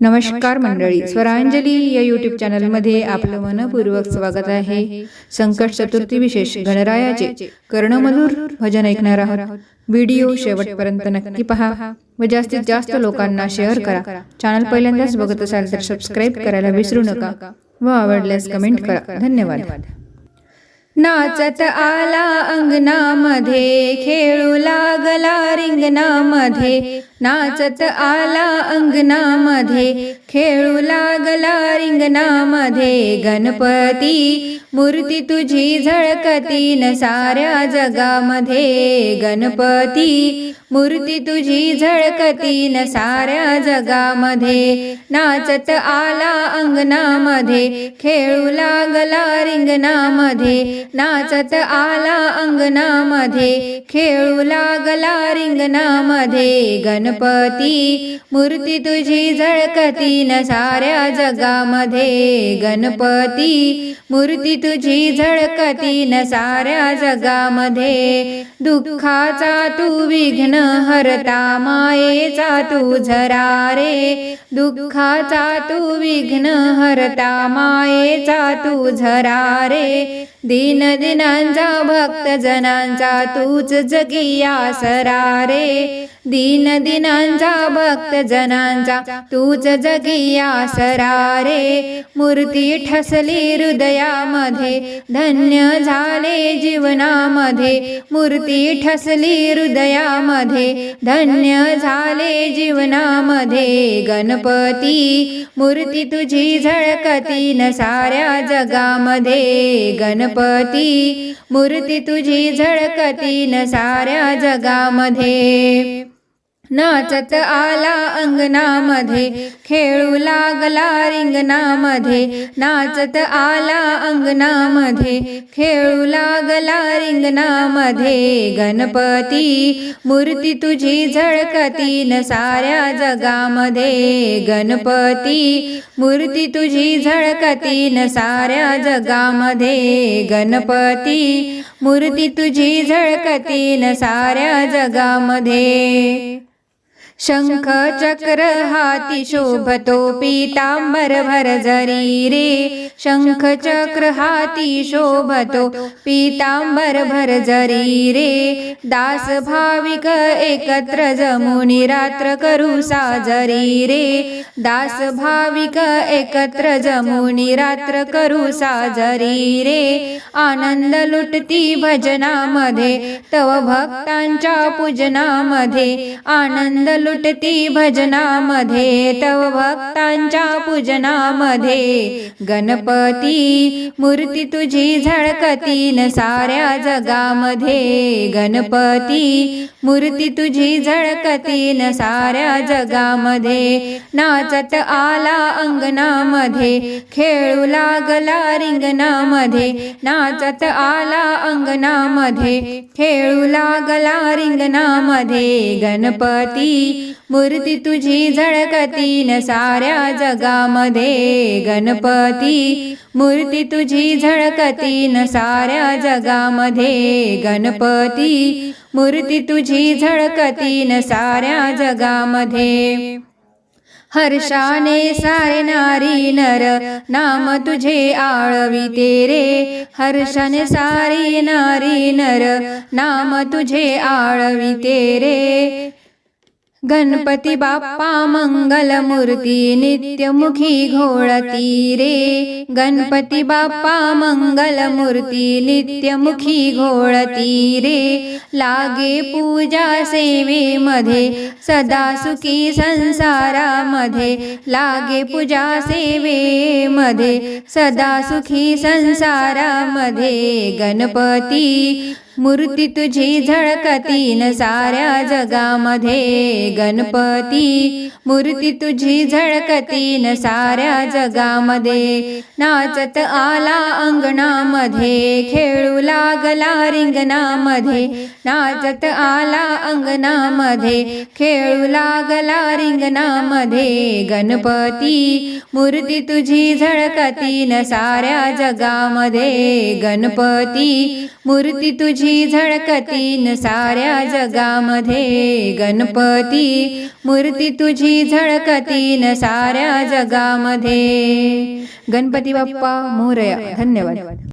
नमस्कार मंडळी स्वरांजली या यूट्यूब चॅनलमध्ये आपलं मनपूर्वक स्वागत आहे. संकट चतुर्थी विशेष गणरायाचे कर्णमधुर भजन ऐकणार आहोत. व्हिडिओ शेवटपर्यंत नक्की पहा व जास्तीत जास्त लोकांना शेअर करा. चॅनल पहिल्यांदाच बघत असाल तर सबस्क्राईब करायला विसरू नका. व आवडल्यास कमेंट करा. धन्यवाद. नाचत आला अंगणामध्ये खेळू लागला रिंगणामध्ये. नाचत आला अंगणामध्ये खेळू लागला रिंगणामध्ये. गणपती मूर्ती तुझी झळकतीन साऱ्या जगामध्ये. गणपती मूर्ती तुझी झळकतीन साऱ्या जगामध्ये. नाचत आला अंगणामध्ये खेळू लागला रिंगणामध्ये. नाचत आला अंगणामध्ये खेळू लागला रिंगणामध्ये. गणपती मूर्ती तुझी झळकतीन साऱ्या जगामध्ये. गणपती मूर्ती तुझी झळकतीन साऱ्या जगामध्ये. दुःखाचा तू विघ्न हरता मायेचा तू झरा रे. दुःखाचा तू विघ्न हरता मायेचा तू झरा रे. दीन दिनांचा भक्त जनांचा तूच जगी आसरा रे. दीन दीनांचा भक्त जनांचा तूच जगिया सरारे मूर्ती ठसली हृदयामध्ये धन्य झाले जीवनामध्ये मूर्ती ठसली हृदयामध्ये धन्य झाले जीवनामध्ये गणपती मूर्ती तुझी झळकतीन साऱ्या जगामध्ये गणपती मूर्ती तुझी झळकतीन साऱ्या जगामध्ये. नाचत आला अंगणामध्ये खेळू लागला रिंगणामध्ये. नाचत आला अंगणामध्ये खेळू लागला रिंगणामध्ये. गणपती मूर्ती तुझी झळकतीन साऱ्या जगामध्ये. गणपती मूर्ती तुझी झळकतीन साऱ्या जगामध्ये. गणपती मूर्ती तुझी झळकतीन साऱ्या जगामध्ये. शंख चक्र हाती शोभतो पीतांबर भर जरी रे शंख चक्र हाती शोभतो पीतांबर भर जरी रे दास भाविक एकत्र जमुनी रात्र करू साजरी रे दास भाविक एकत्र जमुनी रात्र करू साजरी रे आनंद लुटती भजनामध्ये तव भक्तांच्या पूजनामध्ये आनंद लुटती भजनामध्ये तव भक्तांच्या पूजनामध्ये. गणपती मूर्ती तुझी झळकतीन साऱ्या जगामध्ये. गणपती मूर्ती तुझी झळकतीन साऱ्या जगामध्ये. नाचत आला अंगणामध्ये खेळू लागला रिंगणामध्ये. नाचत आला अंगणामध्ये खेळू लागला रिंगणामध्ये. गणपती मूर्ती तुझी झळकतीन साऱ्या जगामध्ये. गणपती मूर्ती तुझी झळकतीन साऱ्या जगामध्ये. गणपती मूर्ती तुझी झळकतीन साऱ्या जगामध्ये. हर्षाने सारे नारी नर नाम तुझे आळविते रे हर्षाने सारी नारी नर नाम तुझे आळविते रे गणपती बाप्पा मंगल मूर्ती नित्यमुखी घोळती रे. गणपती बाप्पा मंगल मूर्ती नित्यमुखी घोळती रे. लागे पूजा सेवेमध्ये सदा सुखी संसारामध्ये. लागे पूजा सेवेमध्ये सदा सुखी संसारामध्ये. गणपती मूर्ती तुझी झळकतीन साऱ्या जगामध्ये गणपती. मूर्ती तुझी झळकतीन साऱ्या जगामध्ये नाचत आला अंगणामध्ये खेळू लागला रिंगणामध्ये. नाचत आला अंगणामध्ये खेळू लागला रिंगणामध्ये. गणपती मूर्ती तुझी झळकतीन साऱ्या जगामध्ये. गणपती मूर्ती तुझी तुझी झळकतीन साऱ्या जगामध्ये. गणपती मूर्ती तुझी झळकतीन साऱ्या जगामध्ये. गणपती बाप्पा मोरया धन्यवाद.